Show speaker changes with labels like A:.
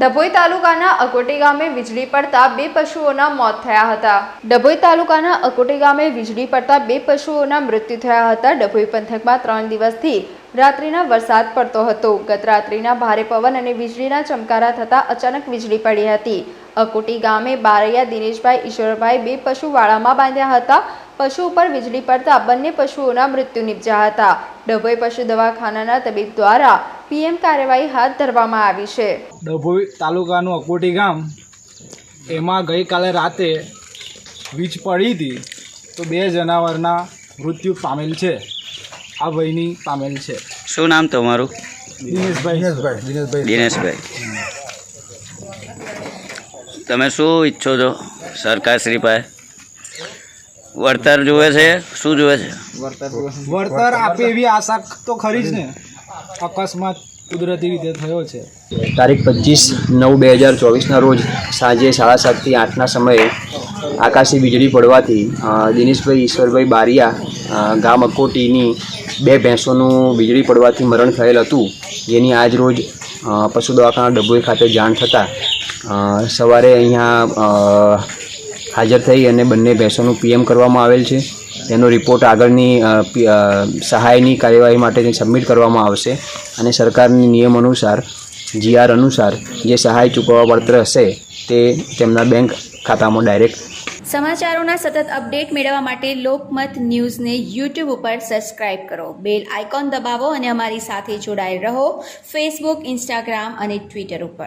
A: ડભોઈ તાલુકાના અકોટી ગામે વીજળી પડતા બે પશુઓના મોત થયા હતા. ડભોઈ તાલુકાના અકોટી ગામે વીજળી પડતા બે પશુઓના મૃત્યુ થયા હતા. ડભોઈ પંથકમાં ત્રણ દિવસથી રાત્રિના વરસાદ પડતો હતો. ગત રાત્રિના ભારે પવન અને વીજળીના ચમકારા થતાં અચાનક વીજળી પડી હતી. અકોટી ગામે બારૈયા દિનેશભાઈ, ઈશ્વરભાઈ બે પશુ વાળામાં બાંધ્યા હતા. પશુ ઉપર વીજળી પડતા બંને પશુઓના મૃત્યુ નિપજ્યા હતા. ડભોઈ પશુ દવાખાનાના તબીબ દ્વારા પીએમ કાર્યવાહી હાથ ધરવામાં આવી છે.
B: ડભોઈ તાલુકાનું અકોટી ગામ એમાં ગઈકાલે રાતે વીજ પડી હતી તો બે જનાવરના મૃત્યુ પામેલ છે. આ ભાઈની પામેલ છે.
C: શું નામ તમારું?
B: દિનેશભાઈ.
C: દિનેશભાઈ તમે શું ઈચ્છો છો સરકારશ્રી પાસે? વળતર જુએ છે? શું જુએ છે?
B: વળતર આપે એવી આશા તો ખરી જ ને. અકસ્માત કુદરતી રીતે થયો છે.
D: તારીખ પચીસ નવ બે હજાર ચોવીસના રોજ સાંજે સાડા સાતથી આઠના સમયે આકાશી વીજળી પડવાથી દિનેશભાઈ ઈશ્વરભાઈ બારિયા ગામ અકોટીની બે ભેંસોનું વીજળી પડવાથી મરણ થયેલ હતું. જેની આજ રોજ પશુ દવાખાના ડભોઈ ખાતે જાણ થતાં સવારે અહીંયા હાજર થઈ અને બંને ભેંસોનું પીએમ કરવામાં આવેલ છે. તેનો રિપોર્ટ આગળની સહાયની કાર્યવાહી માટે સબમિટ કરવામાં આવશે અને સરકારની નિયમ અનુસાર જીઆર અનુસાર જે સહાય ચૂકવવા પડતર હશે તે તેમના બેંક ખાતામાં ડાયરેક્ટ
E: સમાચારોના સતત અપડેટ મેળવવા માટે લોકમત ન્યૂઝને યુટ્યુબ ઉપર સબસ્ક્રાઇબ કરો. બેલ આઇકોન દબાવો અને અમારી સાથે જોડાયેલ રહો. ફેસબુક ઇન્સ્ટાગ્રામ અને ટ્વિટર ઉપર.